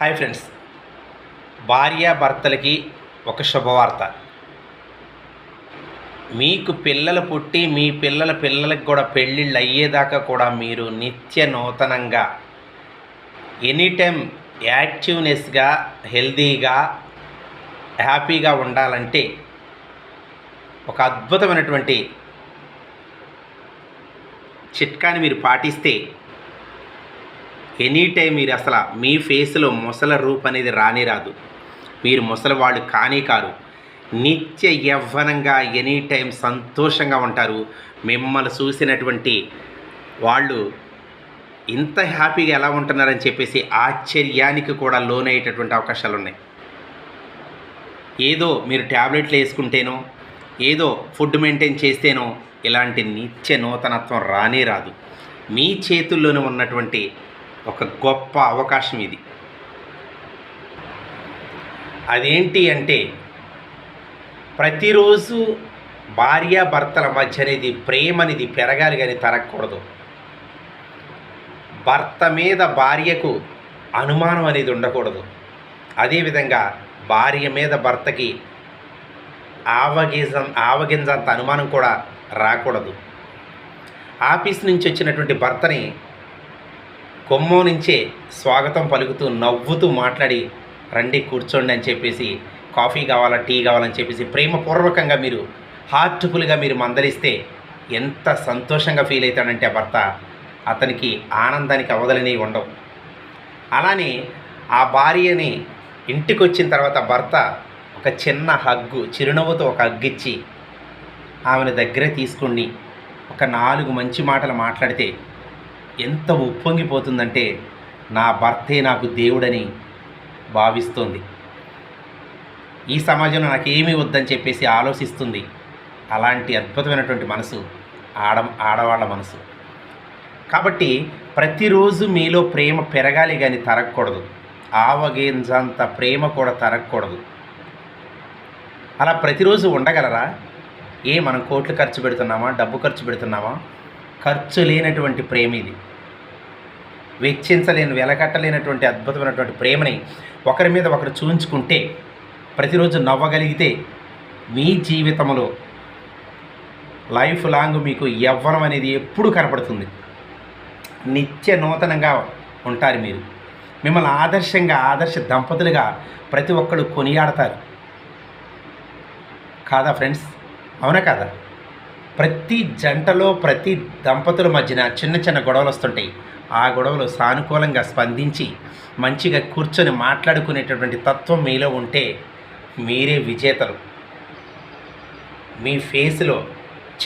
Hi friends. భార్యాభర్తలకి ఒక శుభవార్త. మీకు పిల్లలు పుట్టి మీ పిల్లల పిల్లలకు కూడా పెళ్ళిళ్ళు అయ్యేదాకా కూడా మీరు నిత్య నూతనంగా ఎనీ టైం యాక్టివ్నెస్గా హెల్దీగా హ్యాపీగా ఉండాలంటే ఒక అద్భుతమైనటువంటి చిట్కాని మీరు పాటిస్తే ఎనీ టైం మీరు అసలు మీ ఫేస్లో ముసల రూప్ అనేది రాని రాదు. మీరు ముసలి వాళ్ళు కానీ కారు. నిత్య యవ్వనంగా ఎనీ టైం సంతోషంగా ఉంటారు. మిమ్మల్ని చూసినటువంటి వాళ్ళు ఇంత హ్యాపీగా ఎలా ఉంటున్నారని చెప్పేసి ఆశ్చర్యానికి కూడా లోనయ్యేటటువంటి అవకాశాలు ఉన్నాయి ఏదో మీరు ట్యాబ్లెట్లు వేసుకుంటేనో ఏదో ఫుడ్ మెయింటైన్ చేస్తేనో ఇలాంటి నిత్య నూతనత్వం రానే రాదు. మీ చేతుల్లోనే ఉన్నటువంటి ఒక గొప్ప అవకాశం ఇది. అదేంటి అంటే ప్రతిరోజు భార్యాభర్తల మధ్య అనేది ప్రేమ అనేది పెరగాలి కానీ తరగకూడదు. భర్త మీద భార్యకు అనుమానం అనేది ఉండకూడదు. అదేవిధంగా భార్య మీద భర్తకి ఆవగింజ ఆవగింజంత అనుమానం కూడా రాకూడదు. ఆఫీస్ నుంచి వచ్చినటువంటి భర్తని కొమ్మో నుంచే స్వాగతం పలుకుతూ నవ్వుతూ మాట్లాడి రండి కూర్చోండి అని చెప్పేసి కాఫీ కావాలా టీ కావాలని చెప్పేసి ప్రేమపూర్వకంగా మీరు హార్ట్ఫుల్గా మీరు మందలిస్తే ఎంత సంతోషంగా ఫీల్ అవుతాడంటే ఆ భర్త అతనికి ఆనందానికి అవదలనేవి ఉండవు. అలానే ఆ భార్యని ఇంటికి వచ్చిన తర్వాత భర్త ఒక చిన్న హగ్గు చిరునవ్వుతో ఒక హగ్గిచ్చి ఆమెను దగ్గర తీసుకుని ఒక నాలుగు మంచి మాటలు మాట్లాడితే ఎంత ఉప్పొంగిపోతుందంటే నా భర్తే నాకు దేవుడని భావిస్తుంది. ఈ సమాజంలో నాకు వద్దని చెప్పేసి ఆలోచిస్తుంది. అలాంటి అద్భుతమైనటువంటి మనసు ఆడ ఆడవాళ్ళ మనసు. కాబట్టి ప్రతిరోజు మీలో ప్రేమ పెరగాలి కానీ తరగకూడదు. ఆవగింజంత ప్రేమ కూడా తరగకూడదు. అలా ప్రతిరోజు ఉండగలరా? ఏ మనం కోట్లు ఖర్చు పెడుతున్నామా? డబ్బు ఖర్చు పెడుతున్నామా? ఖర్చు లేనటువంటి ప్రేమ ఇది. వెచ్చించలేని వెలగట్టలేనటువంటి అద్భుతమైనటువంటి ప్రేమని ఒకరి మీద ఒకరు చూయించుకుంటే ప్రతిరోజు నవ్వగలిగితే మీ జీవితంలో లైఫ్ లాంగ్ మీకు యవ్వనం అనేది ఎప్పుడు కనపడుతుంది. నిత్య నూతనంగా ఉంటారు మీరు. మిమ్మల్ని ఆదర్శంగా ఆదర్శ దంపతులుగా ప్రతి ఒక్కరు కొనియాడతారు. కాదా ఫ్రెండ్స్? అవునా కాదా? ప్రతి జంటలో ప్రతి దంపతుల మధ్యన చిన్న చిన్న గొడవలు వస్తుంటాయి. ఆ గొడవలు సానుకూలంగా స్పందించి మంచిగా కూర్చొని మాట్లాడుకునేటటువంటి తత్వం మీలో ఉంటే మీరే విజేతలు. మీ ఫేస్లో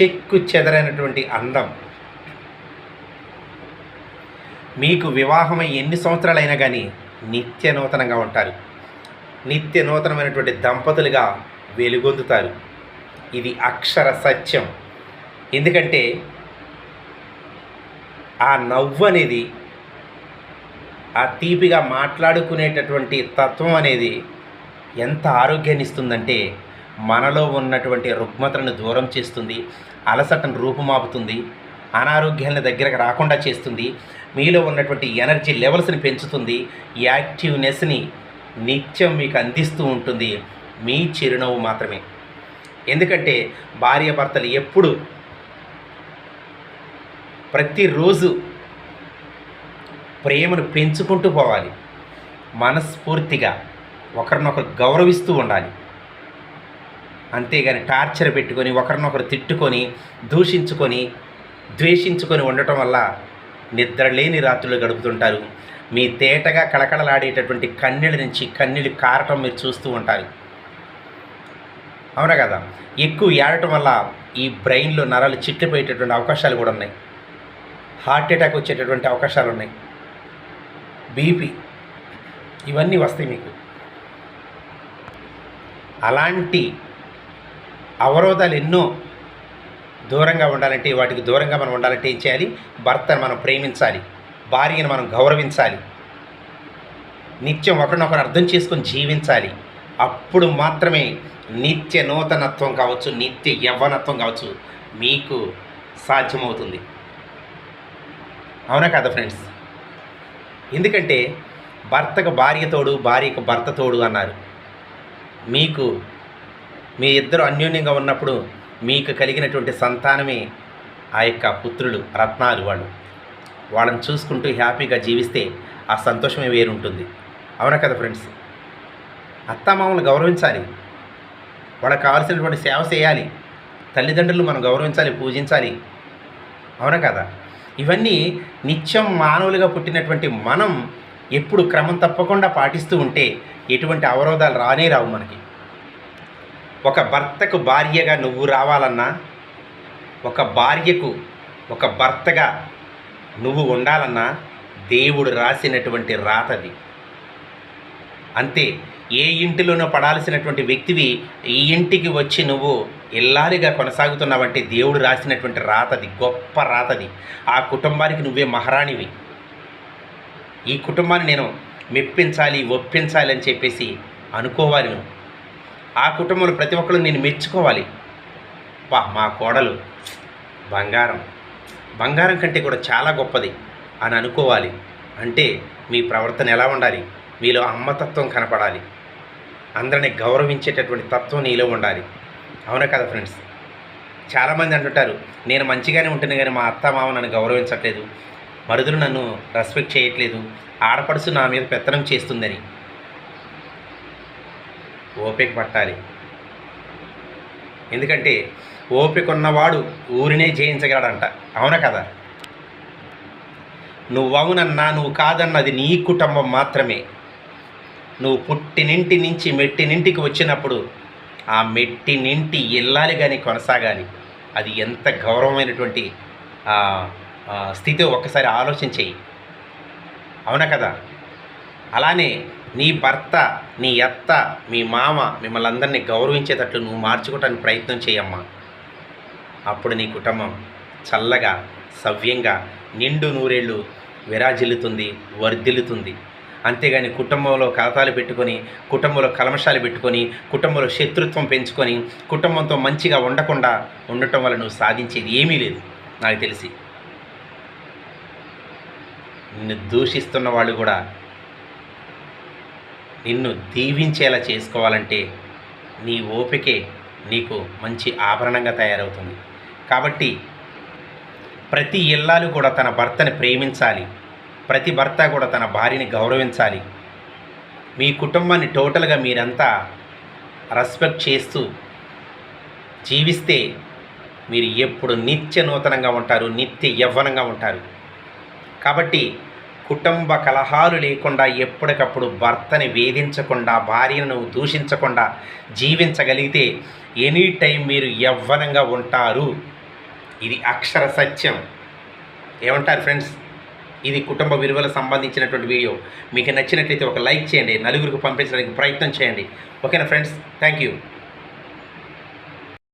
చెక్కు చెదరైనటువంటి అందం. మీకు వివాహమై ఎన్ని సంవత్సరాలైనా కానీ నిత్య నూతనంగా ఉంటారు. నిత్య నూతనమైనటువంటి దంపతులుగా వెలుగొందుతారు. ఇది అక్షర సత్యం. ఎందుకంటే ఆ నవ్వు అనేది ఆ తీపిగా మాట్లాడుకునేటటువంటి తత్వం అనేది ఎంత ఆరోగ్యాన్ని ఇస్తుందంటే మనలో ఉన్నటువంటి రుగ్మతలను దూరం చేస్తుంది అలసటను రూపుమాపుతుంది అనారోగ్యాలను దగ్గరకు రాకుండా చేస్తుంది మీలో ఉన్నటువంటి ఎనర్జీ లెవెల్స్ని పెంచుతుంది యాక్టివ్నెస్ని నిత్యం మీకు అందిస్తూ ఉంటుంది మీ చిరునవ్వు మాత్రమే. ఎందుకంటే భార్యాభర్తలు ఎప్పుడు ప్రతిరోజు ప్రేమను పెంచుకుంటూ పోవాలి. మనస్ఫూర్తిగా ఒకరినొకరు గౌరవిస్తూ ఉండాలి. అంతేగాని టార్చర్ పెట్టుకొని ఒకరినొకరు తిట్టుకొని దూషించుకొని ద్వేషించుకొని ఉండటం వల్ల నిద్ర లేని రాత్రులు గడుపుతుంటారు. మీ తేటగా కళకళలాడేటటువంటి కన్నీళ్ళ నుంచి కన్నీళ్ళు కారటం మీరు చూస్తూ ఉంటారు. అవునా కదా? ఎక్కువ ఏడటం వల్ల ఈ బ్రెయిన్లో నరాలు చిట్లిపోయేటటువంటి అవకాశాలు కూడా ఉన్నాయి. హార్ట్ అటాక్ వచ్చేటటువంటి అవకాశాలు ఉన్నాయి బీపీ ఇవన్నీ వస్తాయి మీకు. అలాంటి అవరోధాలు ఎన్నో దూరంగా ఉండాలంటే వాటికి దూరంగా మనం ఉండాలంటే ఏం చేయాలి? భర్తను మనం ప్రేమించాలి. భార్యను మనం గౌరవించాలి. నిత్యం ఒకరినొకరు అర్థం చేసుకొని జీవించాలి. అప్పుడు మాత్రమే నిత్య నూతనత్వం కావచ్చు నిత్య యవ్వనత్వం కావచ్చు మీకు సాధ్యమవుతుంది. అవునా కదా ఫ్రెండ్స్ ఎందుకంటే భర్తకు భార్య తోడు భార్యకు భర్త తోడు అన్నారు. మీకు మీ ఇద్దరు అన్యోన్యంగా ఉన్నప్పుడు మీకు కలిగినటువంటి సంతానమే ఆ యొక్క పుత్రులు రత్నాలు వాళ్ళు. వాళ్ళని చూసుకుంటూ హ్యాపీగా జీవిస్తే ఆ సంతోషమే వేరుంటుంది. అవునా కదా ఫ్రెండ్స్ అత్తామామలు గౌరవించాలి. వాళ్ళకి కావాల్సినటువంటి సేవ చేయాలి. తల్లిదండ్రులు మనం గౌరవించాలి పూజించాలి. అవునా కదా? ఇవన్నీ నిత్యం మానవులుగా పుట్టినటువంటి మనం ఎప్పుడు క్రమం తప్పకుండా పాటిస్తూ ఉంటే ఎటువంటి అవరోధాలు రానే రావు మనకి. ఒక భర్తకు భార్యగా నువ్వు రావాలన్నా ఒక భార్యకు ఒక భర్తగా నువ్వు ఉండాలన్నా దేవుడు రాసినటువంటి రాతది అంతే ఏ ఇంటిలోనో పడాల్సినటువంటి వ్యక్తివి ఈ ఇంటికి వచ్చి నువ్వు ఇల్లాలిగా కొనసాగుతున్నావంటే దేవుడు రాసినటువంటి రాతది గొప్ప రాతది. ఆ కుటుంబానికి నువ్వే మహారాణివి. ఈ కుటుంబాన్ని నేను మెప్పించాలి ఒప్పించాలి అని చెప్పేసి అనుకోవాలి నువ్వు. ఆ కుటుంబంలో ప్రతి ఒక్కరు నేను మెచ్చుకోవాలి. పా మా కోడలు బంగారం. బంగారం కంటే కూడా చాలా గొప్పది అని అనుకోవాలి. అంటే మీ ప్రవర్తన ఎలా ఉండాలి? మీలో అమ్మతత్వం కనపడాలి. అందరిని గౌరవించేటటువంటి తత్వం నీలో ఉండాలి. అవునా కదా ఫ్రెండ్స్? చాలామంది అంటుంటారు నేను మంచిగానే ఉంటున్నా కానీ మా అత్త మామ నన్ను గౌరవించట్లేదు. మరుదులు నన్ను రెస్పెక్ట్ చేయట్లేదు. ఆడపడుసు నా మీద పెత్తనం చేస్తుందని. ఓపిక పట్టాలి. ఎందుకంటే ఓపిక ఉన్నవాడు ఊరినే జయించగలడంట. అవునా కదా? నువ్వు అవునన్నా నువ్వు కాదన్నది నీ కుటుంబం మాత్రమే. నువ్వు పుట్టినింటి నుంచి మెట్టినింటికి వచ్చినప్పుడు ఆ మెట్టినింటి ఇల్లాలి కానీ కొనసాగాలి. అది ఎంత గౌరవమైనటువంటి స్థితి ఒక్కసారి ఆలోచన చెయ్యి. అవునా కదా? అలానే నీ భర్త నీ అత్త మీ మామ మిమ్మల్ని అందరినీ గౌరవించేటట్లు నువ్వు మార్చుకోవటానికి ప్రయత్నం చేయమ్మా అప్పుడు నీ కుటుంబం చల్లగా సవ్యంగా నిండు నూరేళ్ళు విరాజిల్లుతుంది వర్ధిల్లుతుంది. అంతేగాని కుటుంబంలో కలతాలు పెట్టుకొని కుటుంబంలో కలమషాలు పెట్టుకొని కుటుంబంలో శత్రుత్వం పెంచుకొని కుటుంబంతో మంచిగా ఉండకుండా ఉండటం వల్ల నువ్వు సాధించేది ఏమీ లేదు నాకు తెలిసి. నిన్ను దూషిస్తున్న వాళ్ళు కూడా నిన్ను దీవించేలా చేసుకోవాలంటే నీ ఓపికే నీకు మంచి ఆభరణంగా తయారవుతుంది. కాబట్టి ప్రతి ఇల్లాలు కూడా తన భర్తను ప్రేమించాలి. ప్రతి భర్త కూడా తన భార్యని గౌరవించాలి. మీ కుటుంబాన్ని టోటల్గా మీరంతా రెస్పెక్ట్ చేస్తూ జీవిస్తే మీరు ఎప్పుడు నిత్య నూతనంగా ఉంటారు నిత్య యవ్వనంగా ఉంటారు. కాబట్టి కుటుంబ కలహాలు లేకుండా ఎప్పటికప్పుడు భర్తని వేధించకుండా భార్యను దూషించకుండా జీవించగలిగితే ఎనీ టైం మీరు యవ్వనంగా ఉంటారు. ఇది అక్షర సత్యం. ఏమంటారు ఫ్రెండ్స్? ఇది కుటుంబ విలువల సంబంధించినటువంటి వీడియో. మీకు నచ్చినట్లయితే ఒక లైక్ చేయండి నలుగురికి పంపించడానికి ప్రయత్నం చేయండి. ఓకేనా ఫ్రెండ్స్? Thank you